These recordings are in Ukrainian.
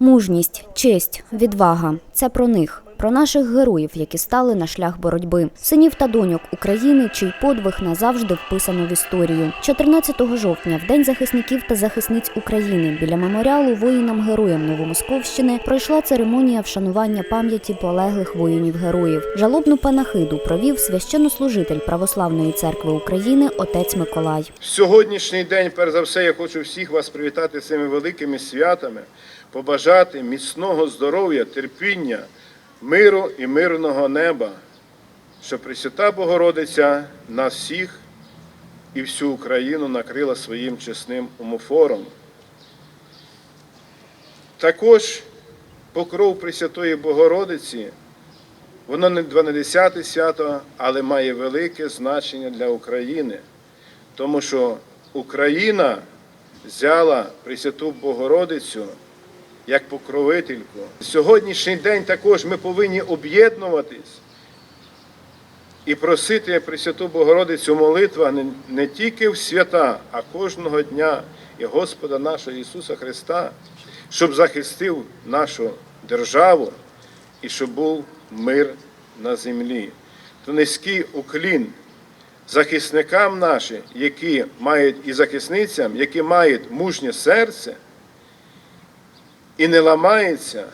Мужність, честь, відвага це про них, про наших героїв, які стали на шлях боротьби, синів та доньок України, чий подвиг назавжди вписано в історію. 14 жовтня, в день захисників та захисниць України, біля меморіалу воїнам-героям Новомосковщини пройшла церемонія вшанування пам'яті полеглих воїнів-героїв. Жалобну панахиду провів священнослужитель Православної церкви України отець Миколай. Сьогоднішній день, перш за все, я хочу всіх вас привітати цими великими святами, побажати міцного здоров'я, терпіння, миру і мирного неба, щоб Пресвята Богородиця нас всіх і всю Україну накрила своїм чесним умофором. Також покров Пресвятої Богородиці, воно не 12 свято, але має велике значення для України тому що Україна взяла Пресвяту Богородицю як покровительку. Сьогоднішній день також ми повинні об'єднуватись і просити Пресвяту Богородицю молитва не, не тільки в свята, а кожного дня і Господа нашого Ісуса Христа, щоб захистив нашу державу і щоб був мир на землі. То низький уклін захисникам нашим, які мають і захисницям, які мають мужнє серце і не ламаються.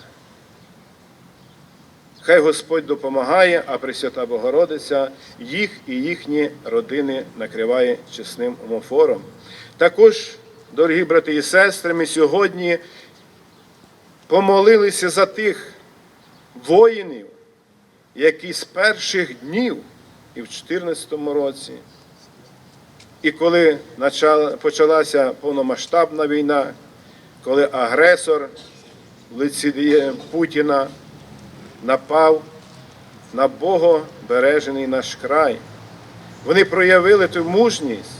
Хай Господь допомагає, а Пресвята Богородиця їх і їхні родини накриває чесним омофором. Також, дорогі брати і сестри, ми сьогодні помолилися за тих воїнів, які з перших днів і в 2014 році, і коли почалася повномасштабна війна, коли агресор Дія- Путіна напав на Богобережений наш край. Вони проявили ту мужність,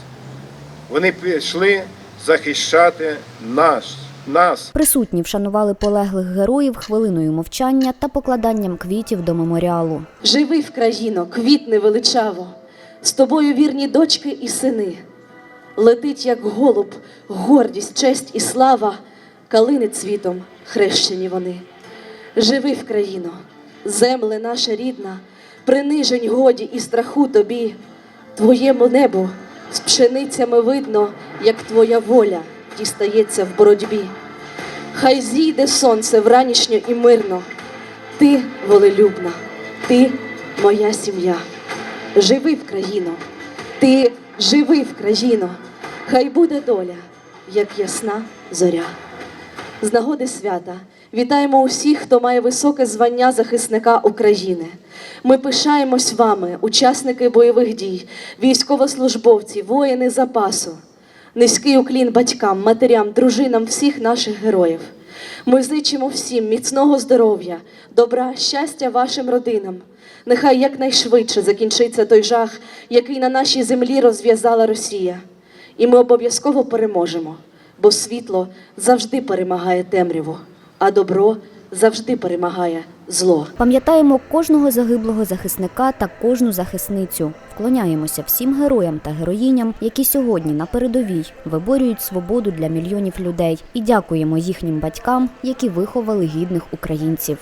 вони пішли захищати наш, нас. Присутні вшанували полеглих героїв хвилиною мовчання та покладанням квітів до меморіалу. Живи в країно, квітне величаво, з тобою вірні дочки і сини. Летить, як голуб, гордість, честь і слава, калини цвітом хрещені вони. Живи в країно, земле наша рідна, принижень годі і страху тобі, твоєму небу з пшеницями видно, як твоя воля дістається в боротьбі. Хай зійде сонце вранішньо і мирно, ти волелюбна, ти моя сім'я. Живи в країно, ти живи в країно, хай буде доля, як ясна зоря. З нагоди свята вітаємо усіх, хто має високе звання захисника України. Ми пишаємось вами, учасники бойових дій, військовослужбовці, воїни запасу. Низький уклін батькам, матерям, дружинам всіх наших героїв. Ми зичимо всім міцного здоров'я, добра, щастя вашим родинам. Нехай якнайшвидше закінчиться той жах, який на нашій землі розв'язала Росія. І ми обов'язково переможемо, бо світло завжди перемагає темряву, а добро завжди перемагає зло. Пам'ятаємо кожного загиблого захисника та кожну захисницю. Вклоняємося всім героям та героїням, які сьогодні на передовій виборюють свободу для мільйонів людей, і дякуємо їхнім батькам, які виховали гідних українців.